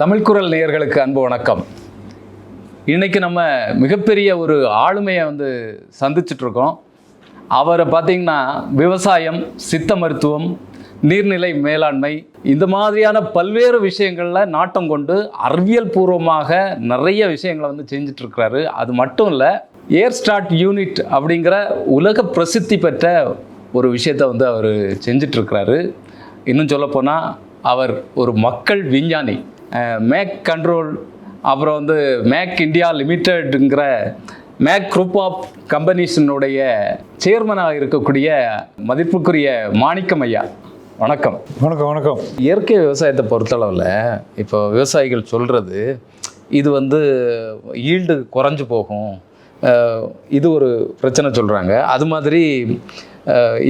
தமிழ்குரல் நேயர்களுக்கு அன்பு வணக்கம். இன்றைக்கி நம்ம மிகப்பெரிய ஒரு ஆளுமையை வந்து சந்திச்சிட்ருக்கோம். அவரை பார்த்திங்கன்னா விவசாயம் சித்த மருத்துவம் நீர்நிலை மேலாண்மை இந்த மாதிரியான பல்வேறு விஷயங்களில் நாட்டம் கொண்டு அறிவியல் பூர்வமாக நிறைய விஷயங்களை வந்து செஞ்சிட்ருக்கிறாரு. அது மட்டும் இல்லை ஏர் ஸ்டார்ட் யூனிட் அப்படிங்கிற உலக பிரசித்தி பெற்ற ஒரு விஷயத்தை வந்து அவர் செஞ்சிட்ருக்கிறாரு. இன்னும் சொல்லப்போனால் அவர் ஒரு மக்கள் விஞ்ஞானி. மேக் கண்ட்ரோல் அப்புறம் வந்து மேக் இந்தியா லிமிட்டெடுங்கிற மேக் குரூப் ஆஃப் கம்பெனிஸினுடைய சேர்மனாக இருக்கக்கூடிய மதிப்புக்குரிய மாணிக்கம் ஐயா வணக்கம். வணக்கம் வணக்கம். இயற்கை விவசாயத்தை பொறுத்தளவில் இப்போ விவசாயிகள் சொல்கிறது இது வந்து ஈல்டு குறைஞ்சு போகும். இது ஒரு பிரச்சனை சொல்கிறாங்க அது மாதிரி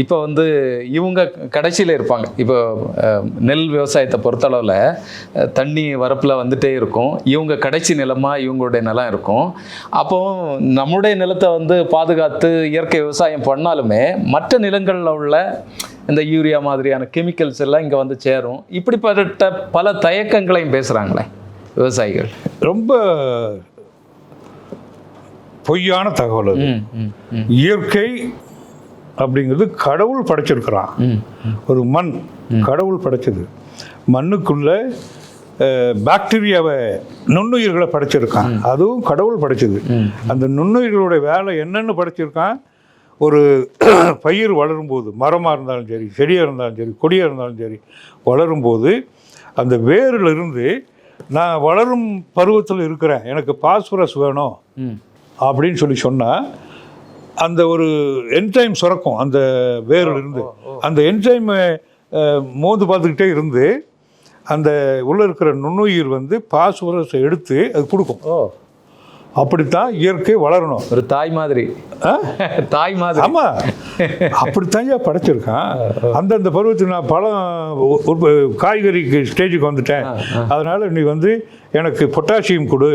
இப்போ வந்து இவங்க கடைசியில் இருப்பாங்க. இப்போ நெல் விவசாயத்தை பொறுத்தளவில் தண்ணி வரப்பில் வந்துட்டே இருக்கும். இவங்க கடைசி நிலமாக இவங்களுடைய நிலம் இருக்கும். அப்போ நம்முடைய நிலத்தை வந்து பாதுகாத்து இயற்கை விவசாயம் பண்ணாலுமே மற்ற நிலங்களில் உள்ள இந்த யூரியா மாதிரியான கெமிக்கல்ஸ் எல்லாம் இங்கே வந்து சேரும். இப்படிப்பட்ட பல தயக்கங்களையும் பேசுகிறாங்களே விவசாயிகள். ரொம்ப பொய்யான தகவல் இயற்கை அப்படிங்கிறது கடவுள் படைச்சிருக்கிறான். ஒரு மண் கடவுள் படைச்சது. மண்ணுக்குள்ள பாக்டீரியாவை நுண்ணுயிர்களை படைச்சிருக்கான். அதுவும் கடவுள் படைச்சது. அந்த நுண்ணுயிர்களுடைய வேலை என்னன்னு படைச்சிருக்கான். ஒரு பயிர் வளரும்போது மரமாக இருந்தாலும் சரி செடியாக இருந்தாலும் சரி கொடியாக இருந்தாலும் சரி வளரும்போது அந்த வேரில் இருந்து நான் வளரும் பருவத்தில் இருக்கிறேன். எனக்கு பாஸ்பரஸ் வேணும் அப்படின்னு சொல்லி சொன்னால் அந்த ஒரு என்டைம் சுரக்கும் அந்த வேரில் இருந்து அந்த என்டைமை மோந்து பார்த்துக்கிட்டே இருந்து அந்த உள்ளே இருக்கிற நுண்ணுயிர் வந்து பாஸ்பரஸை எடுத்து அது கொடுக்கும். அப்படித்தான் இயற்கை வளரணும். ஒரு தாய் மாதிரி? தாய் மாதிரி. ஆமா. அப்படித்தான் ஏன் படைச்சிருக்கான். அந்தந்த பருவத்தில் நான் பழம் காய்கறிக்கு ஸ்டேஜுக்கு வந்துட்டேன். அதனால நீ வந்து எனக்கு பொட்டாசியம் கொடு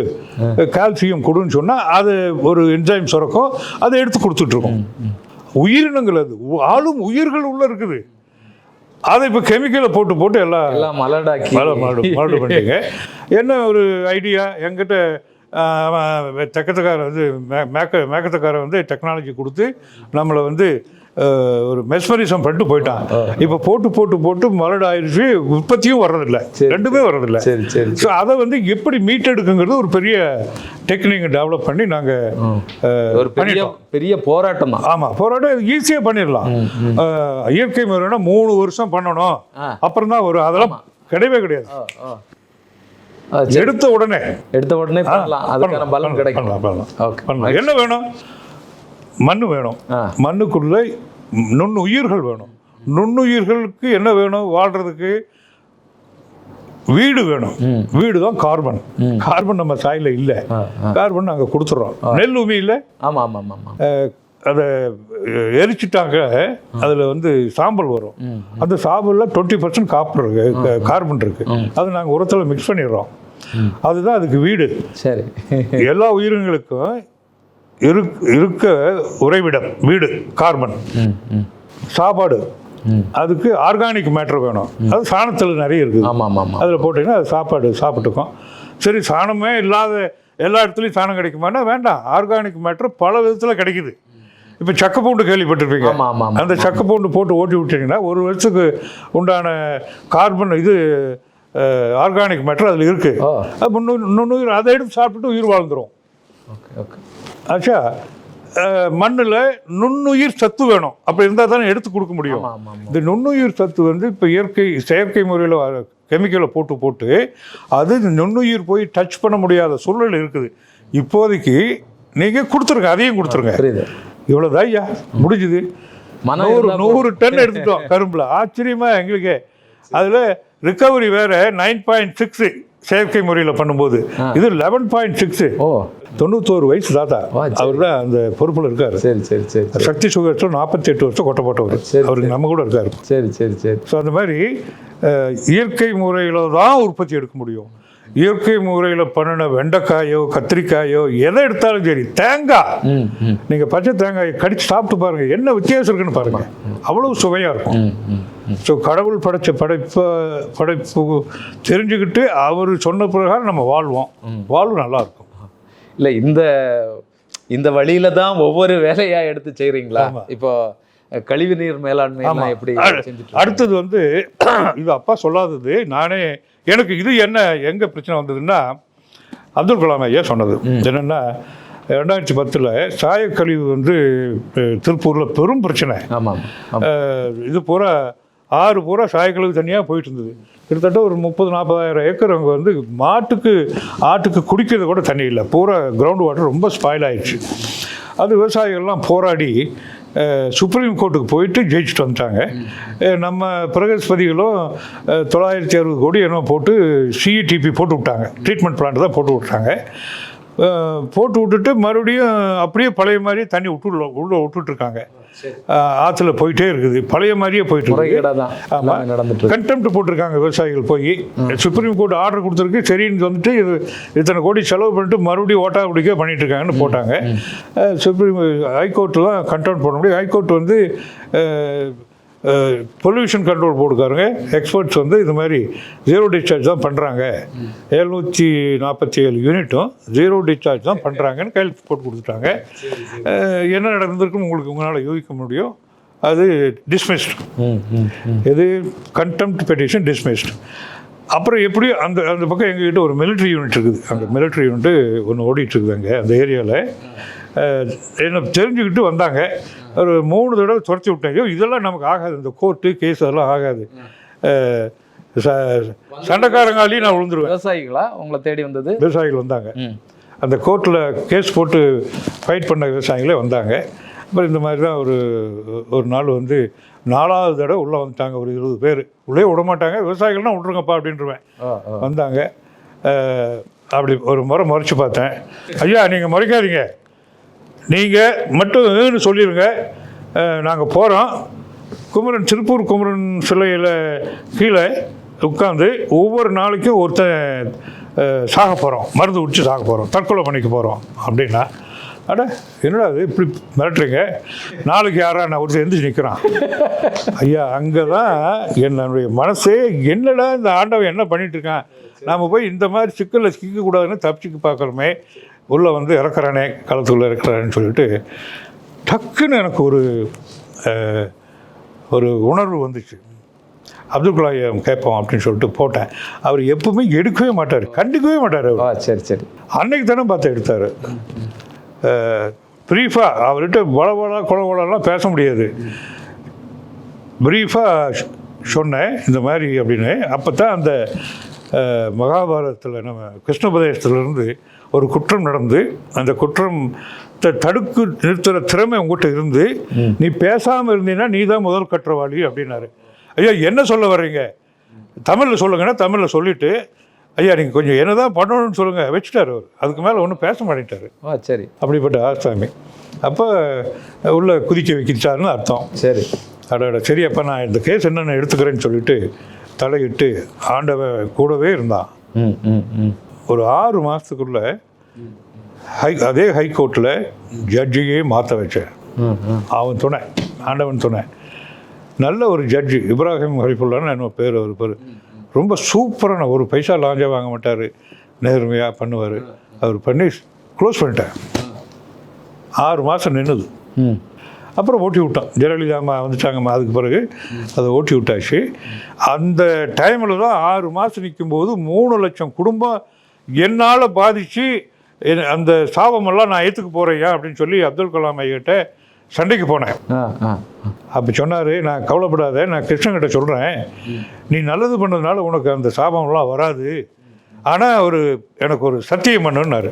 கால்சியம் கொடுன்னு சொன்னா அது ஒரு என்ஜைம் சுரக்கும் அதை எடுத்து கொடுத்துட்டு இருக்கோம் உயிரினங்கள் அது ஆளும் உயிர்கள் உள்ள இருக்குது. அதை இப்போ கெமிக்கலை போட்டு போட்டு எல்லாம் மலடாக்கி மழை மாடு மாடு பண்ணிட்டீங்க. என்ன ஒரு ஐடியா என்கிட்ட தெக்கத்தக்காரன் வந்து மே- மேக்க மேக்கத்தக்காரன் வந்து டெக்னாலஜி கொடுத்து நம்மளை வந்து ஒரு மெஸ்மரிசம் பண்ணிட்டு போயிட்டான் இப்போ போட்டு போட்டு போட்டு மலடு ஆயிடுச்சு உற்பத்தியும் வர்றதில்ல. ரெண்டுமே வர்றதில்ல. சரி சரி ஸோ அதை வந்து எப்படி மீட்டெடுக்குங்கிறது ஒரு பெரிய டெக்னிக் டெவலப் பண்ணி நாங்கள் ஒரு பெரிய பெரிய போராட்டம் தான். ஆமாம் போராட்டம் ஈஸியாக பண்ணிடலாம். இயற்கை முறைனா மூணு வருஷம் பண்ணணும். அப்புறம் தான் வரும். அதெல்லாம் கிடையவே கிடையாது. எடுத்த உடனே. எடுத்த உடனே பண்ணலாம். அதுக்கான பலன் கிடைக்கும். ஓகே. பண்ணலாம். என்ன வேணும்? மண் வேணும். மண்ணுக்குள்ள நுண்ணுயிர்கள் வேணும். நுண்ணுயிர்களுக்கு என்ன வேணும்? வாழ்றதுக்கு வீடு வேணும். வீடு தான் கார்பன். கார்பன் நம்ம சாயில இல்லை. கார்பன் நாங்கள் கொடுத்துட்றோம் நெல் உமி இல்லை ஆமா ஆமா ஆமா. ஆமா அதை எரிச்சிட்டாங்க அதில் வந்து சாம்பல் வரும். அந்த சாம்பலில் டுவெண்ட்டி பர்சன்ட் காப்பர் இருக்கு கார்பன் இருக்கு. அதை நாங்கள் உரத்தில் மிக்ஸ் பண்ணிடுறோம். அதுதான் அதுக்கு வீடு. சரி. எல்லா உயிரினங்களுக்கும் இருக் இருக்க உறைவிடம் வீடு கார்பன் சாப்பாடு. அதுக்கு ஆர்கானிக் மேட்டர் வேணும். அது சாணத்தில் நிறைய இருக்குது. அதில் போட்டிங்கன்னா அது சாப்பாடு சாப்பிட்டுக்கும். சரி சாணமே இல்லாத எல்லா இடத்துலையும் சாணம் கிடைக்குமானா வேண்டாம். ஆர்கானிக் மேட்டர் பல விதத்தில் கிடைக்குது. இப்போ சக்க பூண்டு கேள்விப்பட்டிருப்பீங்க. அந்த சக்க பூண்டு போட்டு ஓட்டி விட்டீங்கன்னா ஒரு வருஷத்துக்கு உண்டான கார்பன் இது ஆர்கானிக் மேட்டர் அதில் இருக்குது அது நுண்ணுயிர் அதை எடுத்து சாப்பிட்டுட்டு உயிர் வாழ்ந்துரும். Okay okay. ஆச்சா? மண்ணில் நுண்ணுயிர் சத்து வேணும். அப்படி இருந்தால் தானே எடுத்து கொடுக்க முடியும். இந்த நுண்ணுயிர் சத்து வந்து இப்போ இயற்கை செயற்கை முறையில் கெமிக்கலை போட்டு போட்டு அது நுண்ணுயிர் போய் டச் பண்ண முடியாத சூழல் இருக்குது. இப்போதைக்கு நீங்கள் கொடுத்துருங்க அதையும் கொடுத்துருங்க. இவ்வளோதான் ஐயா? முடிஞ்சுது. நூறு நூறு டன் எடுத்துட்டோம் கரும்புல. ஆச்சரியமா எங்களுக்கு. அதில் ரிகவரி வேற நைன் பாயிண்ட் சிக்ஸ் செயற்கை முறையில் பண்ணும்போது. இது லெவன் பாயிண்ட் சிக்ஸ் ஓ. தொண்ணூத்தோரு வயசு தாத்தா. அவர் தான் அந்த பொறுப்பில் இருக்காரு. சரி சரி சரி. சக்தி சுகர்ஸும் நாற்பத்தி எட்டு வருஷம் கொட்ட போட்டவர். சரி, அவருக்கு நம்ம கூட இருக்காரு. சரி சரி சரி. ஸோ அந்த மாதிரி இயற்கை முறையில் தான் உற்பத்தி எடுக்க முடியும். இயற்கை முறையில் பண்ணின வெண்டைக்காயோ கத்திரிக்காயோ எதை எடுத்தாலும் சரி தேங்காய் நீங்கள் பச்சை தேங்காயை கடிச்சு சாப்பிட்டு பாருங்க. என்ன வித்தியாசம் இருக்குன்னு பாருங்க. அவ்வளவு சுவையாக இருக்கும். ஸோ கடவுள் படைச்ச படைப்பை படைப்பு தெரிஞ்சுக்கிட்டு அவர் சொன்ன பிரகாரம் நம்ம வாழ்வோம். வாழ்வு நல்லா இருக்கும். இல்ல இந்த இந்த வழியில தான் ஒவ்வொரு வேலையா எடுத்து செய்றீங்களா? ஆமா. இப்போ கழிவு நீர் மேலாண்மை. எப்படி அடுத்தது வந்து இது அப்பா சொல்லாதது நானே எனக்கு இது என்ன எங்க பிரச்சனை வந்ததுன்னா அப்துல் கலாம் ஐயா சொன்னது. என்னன்னா ரெண்டாயிரத்தி பத்தில் சாயக்கழிவு வந்து திருப்பூர்ல பெரும் பிரச்சனை. ஆமாம் இது பூரா ஆறு பூரா சாயக்கழிவு தனியாக போயிட்டு இருந்தது கிட்டத்தட்ட ஒரு முப்பது நாற்பதாயிரம் ஏக்கர் அங்கே வந்து மாட்டுக்கு ஆட்டுக்கு குடிக்கிறது கூட தண்ணி இல்லை. பூரா கிரவுண்ட் வாட்டர் ரொம்ப ஸ்பாயில் ஆயிடுச்சு. அது விவசாயிகள்லாம் போராடி சுப்ரீம் கோர்ட்டுக்கு போயிட்டு ஜெயிச்சுட்டு வந்துட்டாங்க. நம்ம பிரகஸ்பதிகளும் தொள்ளாயிரத்தி அறுபது கோடி என்னமோ போட்டு சிஇடிபி போட்டு விட்டாங்க. ட்ரீட்மெண்ட் பிளான்ட் தான் போட்டு விட்டாங்க போட்டு விட்டுட்டு மறுபடியும் அப்படியே பழைய மாதிரி தண்ணி விட்டு உள்ள விட்டுட்ருக்காங்க ஆற்றுல போயிட்டே இருக்குது. பழைய மாதிரியே போயிட்டு இருக்கு. கண்டெம்ட் போட்டிருக்காங்க விவசாயிகள் போய். சுப்ரீம் கோர்ட் ஆர்டர் கொடுத்துருக்கு. சரின்னு வந்துட்டு இது இத்தனை கோடி செலவு பண்ணிட்டு மறுபடியும் ஓட்டா குடிக்க பண்ணிட்டு இருக்காங்கன்னு போட்டாங்க. சுப்ரீம் ஹைகோர்ட்டு தான் கண்டெம்ட் போட முடியும். ஹைகோர்ட் வந்து பொல்யூஷன் கண்ட்ரோல் போர்டுக்காரங்க எக்ஸ்பர்ட்ஸ் வந்து இது மாதிரி ஜீரோ டிஸ்சார்ஜ் தான் பண்ணுறாங்க எழுநூற்றி நாற்பத்தி ஏழு யூனிட்டும் ஜீரோ டிஸ்சார்ஜ் தான் பண்ணுறாங்கன்னு கையெழுத்து போட்டு கொடுத்துட்டாங்க. என்ன நடந்திருக்குன்னு உங்களுக்கு உங்களால் யோசிக்க முடியும். அது டிஸ்மிஸ்ட் இது கண்டெம்ட் பெட்டிஷன் டிஸ்மிஸ்ட் அப்புறம் எப்படி அந்த அந்த பக்கம் எங்ககிட்ட ஒரு மிலிட்ரி யூனிட் இருக்குது. அந்த மிலிட்ரி யூனிட்டு ஒன்று ஓடிட்டு இருக்குது அங்கே அந்த ஏரியாவில் என்ன தெரிஞ்சுக்கிட்டு வந்தாங்க. ஒரு மூணு தடவை துரத்தி விட்டேன். ஐயோ இதெல்லாம் நமக்கு ஆகாது. இந்த கோர்ட்டு கேஸ் அதெல்லாம் ஆகாது. சண்டைக்காரங்காலையும் நான் விழுந்துருவேன். விவசாயிகளா? உங்களை தேடி வந்தது? விவசாயிகள் வந்தாங்க. அந்த கோர்ட்டில் கேஸ் போட்டு ஃபைட் பண்ண விவசாயிகளே வந்தாங்க. அப்புறம் இந்த மாதிரி தான் ஒரு ஒரு நாள் வந்து நாலாவது தடவை உள்ளே வந்துட்டாங்க. ஒரு இருபது பேர். உள்ளே விட மாட்டாங்க. விவசாயிகள்னா விட்ருங்கப்பா அப்படின்றவேன். வந்தாங்க. அப்படி ஒரு முறை முறைச்சி பார்த்தேன். ஐயா நீங்கள் முறைக்காதீங்க. நீங்கள் மட்டும் சொல்லிடுங்க நாங்கள் போகிறோம் குமரன் திருப்பூர் குமரன் சிலையில் கீழே உட்காந்து ஒவ்வொரு நாளைக்கும் ஒருத்தன் சாக போகிறோம் மருந்து குடிச்சு சாக போகிறோம் தற்கொலை பண்ணிக்க போகிறோம் அப்படின்னா. அட என்னடா இது? இப்படி மிரட்டுறீங்க. நாளைக்கு யாரா? நான் ஒருத்தர் எந்திரிச்சு நிற்கிறான் ஐயா அங்கே தான் என்னுடைய மனசே என்னடா இந்த ஆண்டவன் என்ன பண்ணிகிட்ருக்கான் நாம் போய் இந்த மாதிரி சிக்கலில் சிக்கக்கூடாதுன்னு தப்பிச்சுக்கு பார்க்குறோமே உள்ளே வந்து இறக்குறானே களத்துக்குள்ளே இறக்குறானேன்னு சொல்லிட்டு டக்குன்னு எனக்கு ஒரு ஒரு உணர்வு வந்துச்சு. அப்துல் கலாம் கேட்போம் அப்படின்னு சொல்லிட்டு போட்டேன். அவர் எப்பவுமே எடுக்கவே மாட்டார் கண்டுக்கவே மாட்டார் அவர். சரி சரி. அன்னைக்கு தானே பார்த்து எடுத்தார். ப்ரீஃபாக அவர்கிட்ட வள வள கொல கொலலாம் பேச முடியாது. ப்ரீஃபாக சொன்னேன் இந்த மாதிரி அப்படின்னு. அப்போ தான் அந்த மகாபாரதத்தில் நம்ம கிருஷ்ணபதேசத்துலேருந்து ஒரு குற்றம் நடந்து அந்த குற்றம் தடுக்கு நிறுத்துகிற திறமை உங்ககிட்ட இருந்து நீ பேசாமல் இருந்தீன்னா நீ தான் முதல் கற்றவாளி அப்படின்னாரு. ஐயா என்ன சொல்ல வர்றீங்க? தமிழில் சொல்லுங்கன்னா தமிழில் சொல்லிவிட்டு ஐயா நீங்கள் கொஞ்சம் என்ன தான் பண்ணணும்னு சொல்லுங்கள் வச்சுட்டார் அவர். அதுக்கு மேலே ஒன்றும் பேச மாட்டேட்டார் ஆ சரி. அப்படிப்பட்ட ஆசாமி. அப்போ உள்ள குதிக்க வைக்கிச்சாருன்னு அர்த்தம். சரி. அடட சரி அப்போ நான் இந்த கேஸ் என்னென்ன எடுத்துக்கிறேன்னு சொல்லிட்டு தலையிட்டு ஆண்டவன் கூடவே இருந்தான். ம் ம் ம். ஒரு ஆறு மாதத்துக்குள்ள ஹை அதே ஹைகோர்ட்டில் ஜட்ஜியே மாற்ற வச்சேன். அவன் துணை ஆண்டவன் துணை. நல்ல ஒரு ஜட்ஜி இப்ராஹிம் ஹரிஃபுல்லான்னு என்ன பேர் அவர் பேர். ரொம்ப சூப்பரான ஒரு பைசா லாஞ்சா வாங்க மாட்டார். நேர்மையாக பண்ணுவார். அவர் பண்ணி க்ளோஸ் பண்ணிட்டேன் ஆறு மாதம் நின்றுது அப்புறம் ஓட்டி விட்டோம் ஜெயலலிதா அம்மா வந்துட்டாங்கம்மா அதுக்கு பிறகு அதை ஓட்டி விட்டாச்சு. அந்த டைமில் தான் ஆறு மாதம் நிற்கும்போது மூணு லட்சம் குடும்பம் என்னால் பாதித்து அந்த சாபமெல்லாம் நான் ஏற்றுக்க போகிறேயா அப்படின்னு சொல்லி அப்துல் கலாம் ஐயாட்ட சண்டைக்கு போனேன். அப்போ சொன்னார் நான் கவலைப்படாத நான் கிருஷ்ணங்கிட்ட சொல்கிறேன் நீ நல்லது பண்ணதுனால உனக்கு அந்த சாபம்லாம் வராது. ஆனால் ஒரு எனக்கு ஒரு சத்தியம் பண்ணுன்னாரு.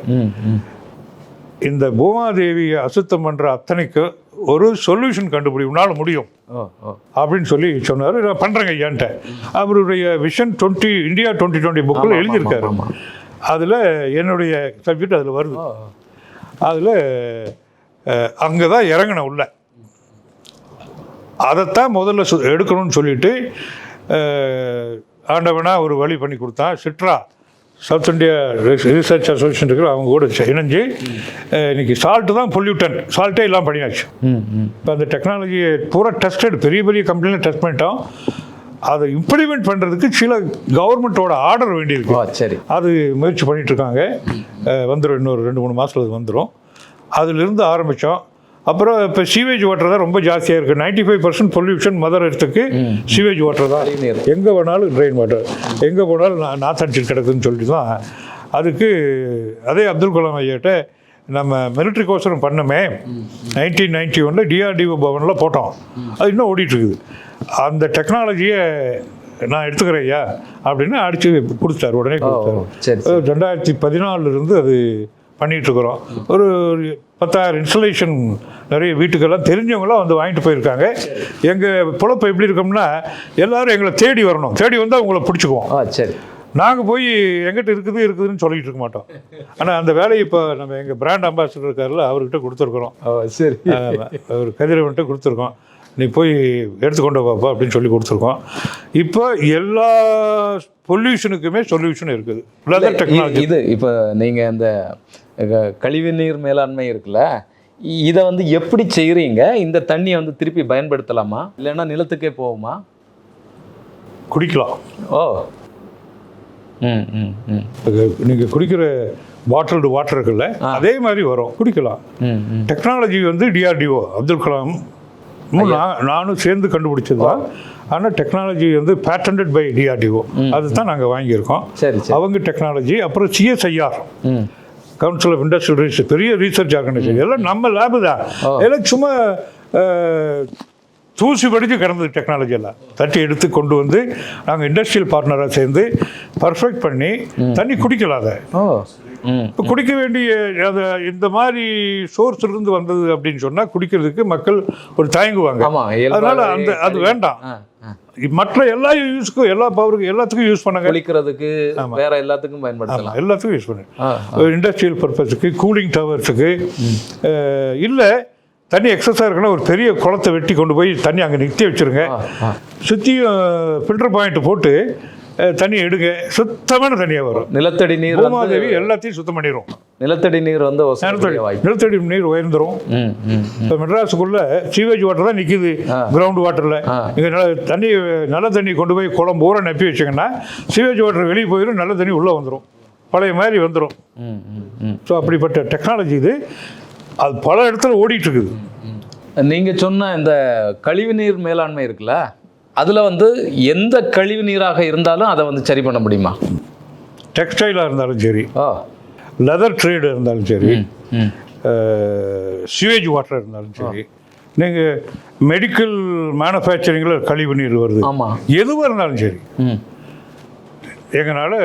இந்த பூமாதேவியை அசுத்தம் பண்ணுற அத்தனைக்கு ஒரு சொல்யூஷன் கண்டுபிடி உன்னால் முடியும். அப்படின்னு சொல்லி சொன்னார். நான் பண்ணுறேங்க ஐயான்ட்ட. அவருடைய vision twenty India twenty twenty புக்கில் எழுதியிருக்காரு. அதில் என்னுடைய சப்ஜெக்ட் அதில் வருது. அதில் அங்கே தான் இறங்கின உள்ள. அதைத்தான் முதல்ல சு- எடுக்கணும்னு சொல்லிட்டு அஹ், ஆண்டவனா ஒரு வழி பண்ணி கொடுத்தான். SITRA South India research association இருக்கிற அவங்க கூட இணைஞ்சு அஹ், இன்னைக்கு சால்ட்டு தான் பொல்யூட்டன் சால்ட்டே இல்லாமல் பண்ணியாச்சு. இப்போ அந்த டெக்னாலஜியை பூரா டெஸ்டட் பெரிய பெரிய கம்பெனியில் டெஸ்ட் பண்ணிட்டோம். அதை இம்ப்ளிமெண்ட் பண்ணுறதுக்கு சில கவர்மெண்ட்டோட ஆர்டர் வேண்டியிருக்கு. சரி. அது முயற்சி அஹ், வந்துடும் இன்னொரு ரெண்டு மூணு மாதத்தில் அது வந்துடும் அதிலிருந்து ஆரம்பித்தோம் அப்புறம் இப்போ சீவேஜ் வாட்டர் தான் ரொம்ப ஜாஸ்தியாக இருக்குது ninety five percent pollution mother எர்த்துக்கு sewage water தான். எங்கே வேணாலும் ட்ரெயின் வாட்டர் எங்கே போனாலும் நா நாத்தடிச்சு கிடக்குதுன்னு சொல்லிட்டு தான் அதுக்கு அதே அப்துல் கலாம் ஐயாட்ட நம்ம மிலிட்ரி கோசரம் பண்ணமே நைன்டீன் நைன்டி ஒனில் டிஆர்டிஓ பவனில் போட்டோம். அது இன்னும் ஓடிட்டு இருக்குது அந்த டெக்னாலஜியை நான் எடுத்துக்கிறேன் ஐயா அப்படின்னு அடித்து கொடுத்தாரு உடனே கொடுத்தாரு ரெண்டாயிரத்தி பதினாலிருந்து அது பண்ணிட்டு இருக்கிறோம் ஒரு ஒரு பத்தாயிரம் இன்ஸ்டலேஷன் நிறைய வீட்டுக்கெல்லாம் தெரிஞ்சவங்களாம் வந்து வாங்கிட்டு போயிருக்காங்க. எங்கள் பொழப்பு எப்படி இருக்கோம்னா எல்லாரும் எங்களை தேடி வரணும். தேடி வந்தால் உங்களை பிடிச்சிக்குவோம். சரி. நாங்கள் போய் எங்கிட்ட இருக்குது இருக்குதுன்னு சொல்லிட்டு இருக்க மாட்டோம். ஆனால் அந்த வேலையை இப்போ நம்ம எங்கள் பிராண்ட் அம்பாசிடர் இருக்காருல்ல அவர்கிட்ட கொடுத்துருக்குறோம். சரி. ஆமா. ஒரு கதிரவன்ட்ட கொடுத்துருக்கோம். நீ போய் எடுத்துக்கொண்டு வாப்பா அப்படின்னு சொல்லி கொடுத்துருக்கோம். இப்போ எல்லா பொல்யூஷனுக்குமே சொல்யூஷன் இருக்குது. லெதர் டெக்னாலஜி இது இப்போ நீங்கள் இந்த க- கழிவுநீர் மேலாண்மை இருக்குல்ல இதை வந்து எப்படி செய்கிறீங்க இந்த தண்ணியை வந்து திருப்பி பயன்படுத்தலாமா? இல்லைன்னா நிலத்துக்கே போகுமா? குடிக்கலாம். ஓ. நீங்கள் குடிக்கிற பாட்டில்டு வாட்டர் இருக்குல்ல அதே மாதிரி வரும். குடிக்கலாம். டெக்னாலஜி வந்து டிஆர்டிஓ அப்துல் கலாம் நான் நானும் சேர்ந்து கண்டுபிடிச்சது தான் ஆனால் டெக்னாலஜி வந்து பேட்டன்ட் பை டிஆர்டிஓ அதுதான் நாங்கள் வாங்கியிருக்கோம். அவங்க டெக்னாலஜி அப்புறம் CSIR council of industrial research பெரிய ரீசர்ச் ஆர்கனைசேஷன் எல்லாம் நம்ம லேபு தான். எல்லாம் சும்மா தூசி படித்து கிடந்தது டெக்னாலஜி எல்லாம். தட்டி எடுத்து கொண்டு வந்து நாங்கள் இண்டஸ்ட்ரியல் பார்ட்னராக சேர்ந்து பர்ஃபெக்ட் பண்ணி தண்ணி குடிக்கலாம் அதை. ஓ. ம். இப்போ குடிக்க வேண்டிய அதை இந்த மாதிரி சோர்ஸ் இருந்து வந்தது அப்படின்னு சொன்னால் குடிக்கிறதுக்கு மக்கள் ஒரு தயங்குவாங்க. ஆமா அதனால அந்த அது வேண்டாம். மற்ற எல்லா யூஸ்க்கும் எல்லா பவருக்கும் எல்லாத்துக்கும் யூஸ் பண்ணாங்க. குளிக்கிறதுக்கு வேற எல்லாத்துக்கும் பயன்படுத்தலாம். எல்லாத்துக்கும் யூஸ் பண்ணு. ஆ இண்டஸ்ட்ரியல் பர்பஸுக்கு கூலிங் டவர்ஸுக்கு இல்லை தண்ணி எக்ஸஸாக இருக்குன்னா ஒரு பெரிய குளத்தை வெட்டி கொண்டு போய் தண்ணி அங்கே நிறுத்தி வச்சிருங்க. சுற்றியும் ஃபில்டர் பாயிண்ட் போட்டு தண்ணி எடுங்க. சுத்தமான தண்ணியாக வரும். நிலத்தடி நீர் பூமாதேவி எல்லாத்தையும் சுத்தம் பண்ணிடும் நிலத்தடி நீர் வந்து நிலத்தடி நிலத்தடி நீர் உயர்ந்துரும். ம் ம் இப்போ மெட்ராஸுக்குள்ள சீவேஜ் வாட்டர் தான் நிற்கிது கிரவுண்ட் வாட்டரில். இங்கே நல்ல தண்ணி நல்ல தண்ணி கொண்டு போய் குளம் பூரா நப்பி வச்சிங்கன்னா சீவேஜ் வாட்டர் வெளியே போயிடும் நல்ல தண்ணி உள்ளே வந்துடும் பழைய மாதிரி வந்துடும் ஸோ அப்படிப்பட்ட டெக்னாலஜி இது. அது பல இடத்துல ஓடிட்டு இருக்குது நீங்க சொன்ன இந்த கழிவுநீர் மேலாண்மை இருக்குல்ல அதுல வந்து எந்த கழிவு நீராக இருந்தாலும் அதை வந்து சரி பண்ண முடியுமா? டெக்ஸ்டைலாக இருந்தாலும் சரி லெதர் ட்ரேடு இருந்தாலும் சரி சிவேஜ் வாட்டர் இருந்தாலும் சரி. நீங்கள் மெடிக்கல் மேனுஃபேக்சரிங்கில் கழிவு நீர் வருது. ஆமா. எதுவாக இருந்தாலும் சரி. எங்களால்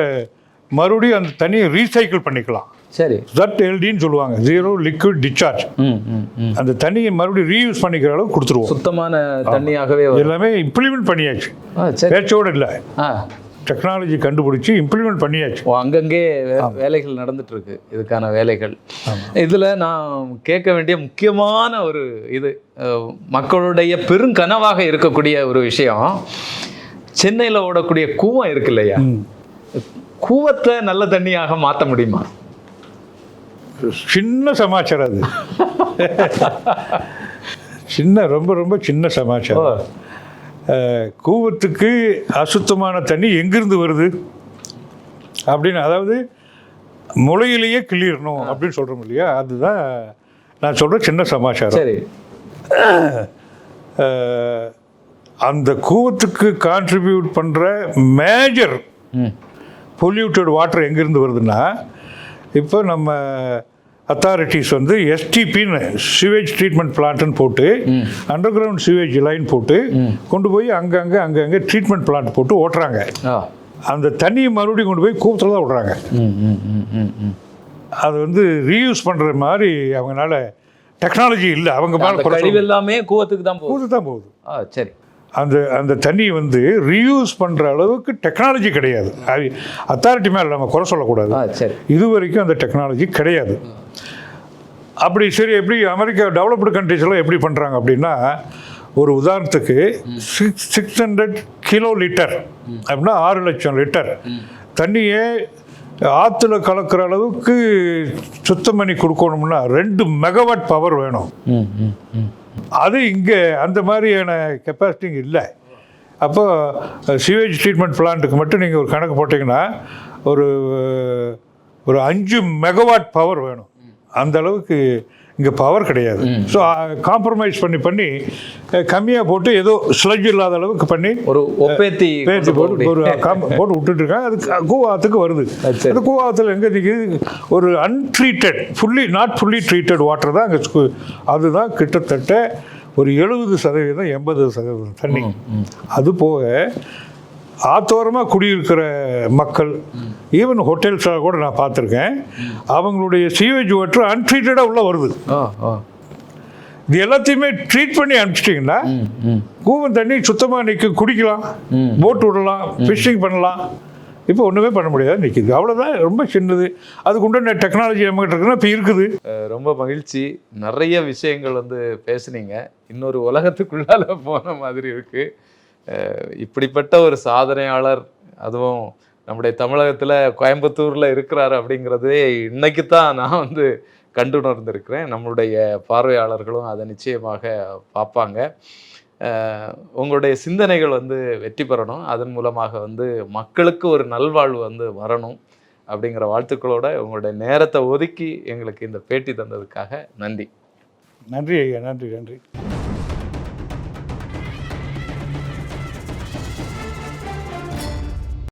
மறுபடியும் அந்த தண்ணியை ரீசைக்கிள் பண்ணிக்கலாம். சரி. ஜட் எல்டின்னு சொல்லுவாங்க. ஜீரோ லிக்விட் டிஸ்சார்ஜ் ம் ம் ம். அந்த தண்ணியை மறுபடியும் ரீயூஸ் பண்ணிக்கிற அளவுக்கு கொடுத்துருவோம். சுத்தமான தண்ணியாகவே எல்லாமே இம்ப்ளிமெண்ட் பண்ணியாச்சு. பேச்சோடு இல்லை. ஆ. டெக்னாலஜி கண்டுபிடிச்சி இம்ப்ளிமெண்ட் பண்ணியாச்சு. அங்கங்கே வேலைகள் நடந்துட்டு இருக்கு இதுக்கான வேலைகள். இதுல நான் கேட்க வேண்டிய முக்கியமான ஒரு இது மக்களுடைய பெருங்கனவாக இருக்கக்கூடிய ஒரு விஷயம் சென்னையில் ஓடக்கூடிய கூவம் இருக்கு இல்லையா? கூவத்தை நல்ல தண்ணியாக மாற்ற முடியுமா? சின்ன சமாச்சாரம் அது. சின்ன ரொம்ப ரொம்ப சின்ன சமாச்சாரம். கூவத்துக்கு அசுத்தமான தண்ணி எங்கிருந்து வருது? அப்படின்னு அதாவது முளையிலேயே கிள்ளிடணும் அப்படின்னு சொல்கிறோம் இல்லையா? அதுதான் நான் சொல்கிற சின்ன சமாச்சாரம். சரி. அந்த கூவத்துக்கு கான்ட்ரிபியூட் பண்ணுற மேஜர் பொல்யூட்டட் வாட்டர் எங்கேருந்து வருதுன்னா இப்போ நம்ம அத்தாரிட்டிஸ் வந்து எஸ்டிபின்னு சிவேஜ் ட்ரீட்மெண்ட் பிளான்ட்னு போட்டு அண்டர் கிரவுண்ட் சிவேஜ் லைன் போட்டு கொண்டு போய் அங்கங்கே அங்கங்கே ட்ரீட்மெண்ட் பிளான்ட் போட்டு ஓட்டுறாங்க. அந்த தண்ணியை மறுபடியும் கொண்டு போய் கூவத்தில் தான் விடுறாங்க. அது வந்து ரீயூஸ் பண்ணுற மாதிரி அவங்கனால டெக்னாலஜி இல்லை. அவங்க மேலே எல்லாமே கூவத்துக்கு தான் போகுது. கூத்து தான் போகுது. ஆ சரி. அந்த அந்த தண்ணி வந்து ரீயூஸ் பண்ணுற அளவுக்கு டெக்னாலஜி கிடையாது. அது அத்தாரிட்டி மேலே நம்ம குறை சொல்லக்கூடாது. இது வரைக்கும் அந்த டெக்னாலஜி கிடையாது. அப்படி சரி எப்படி அமெரிக்கா டெவலப்டு கண்ட்ரிஸ்லாம் எப்படி பண்ணுறாங்க அப்படின்னா ஒரு உதாரணத்துக்கு six six hundred kilo litre அப்படின்னா ஆறு லட்சம் லிட்டர் தண்ணியே ஆற்றுல கலக்கிற அளவுக்கு சுத்தம் பண்ணி கொடுக்கணும்னா ரெண்டு மெகாவாட் பவர் வேணும். அது இங்கே அந்த மாதிரியான கெப்பாசிட்டி இல்லை. அப்போது சிவேஜ் ட்ரீட்மெண்ட் பிளான்ட்டுக்கு மட்டும் நீங்கள் ஒரு கணக்கு போட்டிங்கன்னா ஒரு ஒரு அஞ்சு மெகாவாட் பவர் வேணும். அந்த அளவுக்கு இங்கே பவர் கிடையாது. ஸோ காம்ப்ரமைஸ் பண்ணி பண்ணி கம்மியாக போட்டு ஏதோ ஸ்லஜ் இல்லாத அளவுக்கு பண்ணி ஒரு ஒப்பேத்தி போக போட்டு ஒரு போட்டு விட்டுட்டு இருக்காங்க. அது கூவாத்துக்கு வருது. அது கூவாத்தில் எங்கே நிற்கிது ஒரு untreated fully not fully treated water தான் அங்கே அதுதான் கிட்டத்தட்ட ஒரு எழுபது சதவீதம் எண்பது சதவீதம் தண்ணி. அது போக ஆத்தோரமாக குடியிருக்கிற மக்கள் ஈவன் ஹோட்டல்ஸாக கூட நான் பார்த்துருக்கேன். அவங்களுடைய சீவேஜ் வாட்டர் அன்ட்ரீட்டடாக உள்ள வருது. இது எல்லாத்தையுமே ட்ரீட் பண்ணி அனுப்பிச்சிட்டிங்கன்னா கூவம் தண்ணி சுத்தமாக நிற்க குடிக்கலாம் போட் விடலாம் ஃபிஷ்ஷிங் பண்ணலாம். இப்போ ஒன்றுமே பண்ண முடியாது நிற்கிது அவ்வளோதான் ரொம்ப சின்னது. அதுக்கு உண்டான டெக்னாலஜி நம்மகிட்ட இருக்குன்னா இப்போ இருக்குது. ரொம்ப மகிழ்ச்சி. நிறைய விஷயங்கள் வந்து பேசுனீங்க. இன்னொரு உலகத்துக்குள்ளால போன மாதிரி இருக்கு. அஹ் இப்படிப்பட்ட ஒரு சாதனையாளர் அதுவும் நம்முடைய தமிழகத்தில் கோயம்புத்தூரில் இருக்கிறார் அப்படிங்கிறதே இன்னைக்கு தான் நான் வந்து கண்டுணர்ந்திருக்கிறேன். நம்மளுடைய பார்வையாளர்களும் அதை நிச்சயமாக பார்ப்பாங்க. உங்களுடைய சிந்தனைகள் வந்து வெற்றி பெறணும். அதன் மூலமாக வந்து மக்களுக்கு ஒரு நல்வாழ்வு வந்து வரணும் அப்படிங்கிற வாழ்த்துக்களோட உங்களுடைய நேரத்தை ஒதுக்கி எங்களுக்கு இந்த பேட்டி தந்ததுக்காக நன்றி. நன்றி ஐயா நன்றி நன்றி.